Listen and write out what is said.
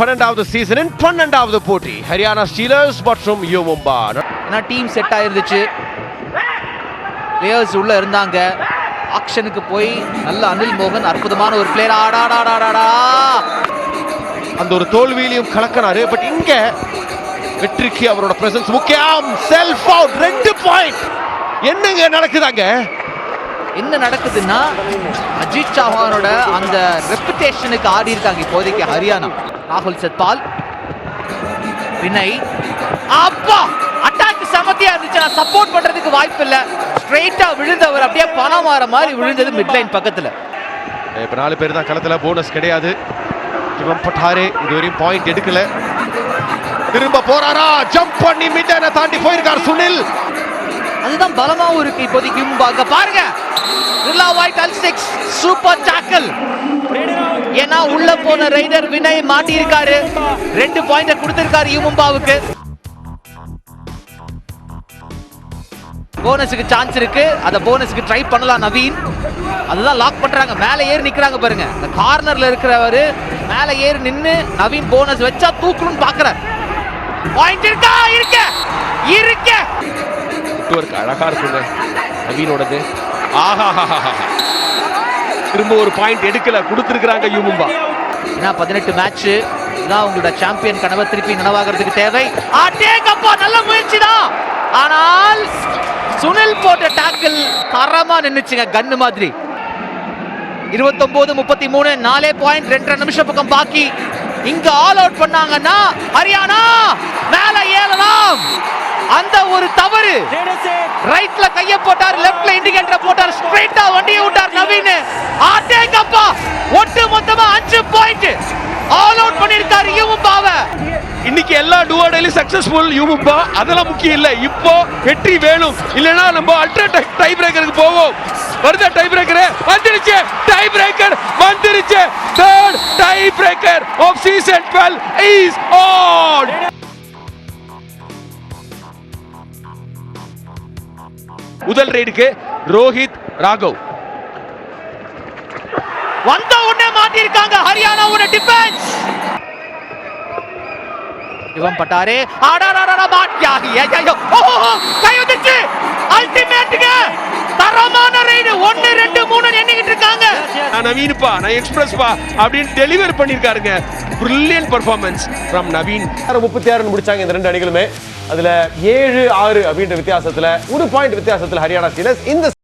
பன்னெண்டாவது சீசனின் பன்னெண்டாவது போட்டி ஹரியானா ஸ்டீலர்ஸ் மற்றும் யூ மும்பா. ஏன்னா டீம் செட் ஆயிருந்துச்சு. பிளேயர்ஸ் உள்ள இருந்தாங்க. ஆக்ஷனுக்கு போய் நல்ல அனில் மோகன் அற்புதமான ஒரு பிளேயர் ஆடாடாடாடாடா அந்த ஒரு தோல்வியிலையும் கலக்கினாரு. பட் இங்க வெற்றிக்கு அவரோட பிரசன்ஸ் முக்கியம். செல்ஃப் அவுட் ரெண்டு பாயிண்ட் என்னங்க நடக்குதாங்க? என்ன நடக்குதுன்னா அஜித் சௌஹானோட அந்த ரெப்புடேஷனுக்கு ஆடி இருக்காங்க இப்போதைக்கு ஹரியானா. ராகுல் சத்பால் வினய். அப்பா! அட்டாக் சமத்தியா இருந்துச்சு. நான் சப்போர்ட் பண்றதுக்கு வாய்ப்பு இல்ல. ஸ்ட்ரைட்டா விழுந்தவர் அப்படியே பணம் மாற மாதிரி விழுந்தது மிட்லைன் பக்கத்துல. இப்ப நாலு பேர் தான் களத்துல. போனஸ் கிடையாது. சிவம் பட்டாரே. இதுவரையும் பாயிண்ட் எடுக்கல. திரும்ப போறாரா? ஜம்ப் பண்ணி மிட்டனை தாண்டி போயிருக்கார் சுனில். அதுதான் பலமாவும் இருக்கு இப்போதைக்கு பாருங்க. ரில்லா ஒயிட் அல் சிக்ஸ் சூப்பர் டாக்கல் ஏன்னா உள்ள போன ரைடர் வினய் மாட்டியிருக்காரு. ரெண்டு பாயிண்ட் கொடுத்திருக்காரு யூமும்பாவுக்கு போனஸுக்கு சான்ஸ் இருக்கு. அதை போனஸுக்கு ட்ரை பண்ணலாம் நவீன். அதுதான் லாக் பண்றாங்க. மேலே ஏறி நிக்கிறாங்க பாருங்க. இந்த கார்னர்ல இருக்கிறவர் மேலே ஏறி நின்று நவீன் போனஸ் வச்சா தூக்கணும்னு பாக்குறாரு. பாயிண்ட் இருக்கா? இருக்க. இருக்க. ஒர்க் அழகா இருக்குங்க. நவீனோடது. ஆஹா. திரும்ப ஒரு பாயிண்ட் எடுக்கல. கொடுத்துருக்காங்க யூமும்பா. ஏன்னா பதினெட்டு மேட்ச் இதான் உங்களோட சாம்பியன் கனவை திருப்பி நனவாகிறதுக்கு தேவை. அடேங்கப்பா நல்ல முயற்சி தான் ஆனால் சுனில் போட்ட டாக்கிள் தரமா நின்னுச்சுங்க கன்னு மாதிரி. இருபத்தொன்பது முப்பத்தி மூணு நாலே பாயிண்ட் ரெண்டரை நிமிஷம் பக்கம் பாக்கி. இங்க ஆல் அவுட் பண்ணாங்கன்னா ஹரியானா மேல ஏறலாம். அந்த ஒரு தவறு. ரைட்ல கைய போட்டார் லெஃப்ட்ல இண்டிகேட்டர் போட்டார் ஸ்ட்ரைட்டா வண்டியை விட்டார் நவீன் ஆட்டேங்கப்பா ஒட்டு மொத்தமா அஞ்சு பாயிண்ட் ஆல் அவுட் பண்ணிருக்காரு யுமும்பாவ இன்னைக்கு எல்லா சக்சஸ்ஃபுல் யூபா அதெல்லாம் முக்கியம் இல்ல. இப்போ வெற்றி வேணும். இல்லைன்னா நம்ம அல்ட்ரா டை பிரேக்கருக்கு போவோம். வருதா டை பிரேக்கர் வந்துருச்சு. டை பிரேக்கர் வந்துருச்சு. Third tie breaker of season 12 is on முதல் ரைடுக்கு ரோஹித் ராகவ். வந்த உடனே மாட்டிருக்காங்க ஹரியானாவோட டிஃபென்ஸ் இவன் பட்டாரே ஆடாடாடா மாட்டியா ஐயோ ஓஹோ கை வந்துச்சு அல்டிமேட்டுங்க தரமான ரைடு ஒன்னு ரெண்டு மூணு எண்ணிக்கிட்டு இருக்காங்க நான் நவீன்ப்பா நான் எக்ஸ்பிரஸ்ப்பா அப்படின்னு டெலிவர் பண்ணியிருக்காருங்க பிரில்லியன்ட் பர்ஃபார்மன்ஸ் ஃப்ரம் நவீன் முப்பத்தி ஆறு முடிச்சாங்க இந்த ரெண்டு அணிகளுமே அதுல ஏழு ஆறு அப்படின்ற வித்தியாசத்துல ஒரு பாயிண்ட் வித்தியாசத்துல ஹரியானா ஸ்டீலர்ஸ் இந்த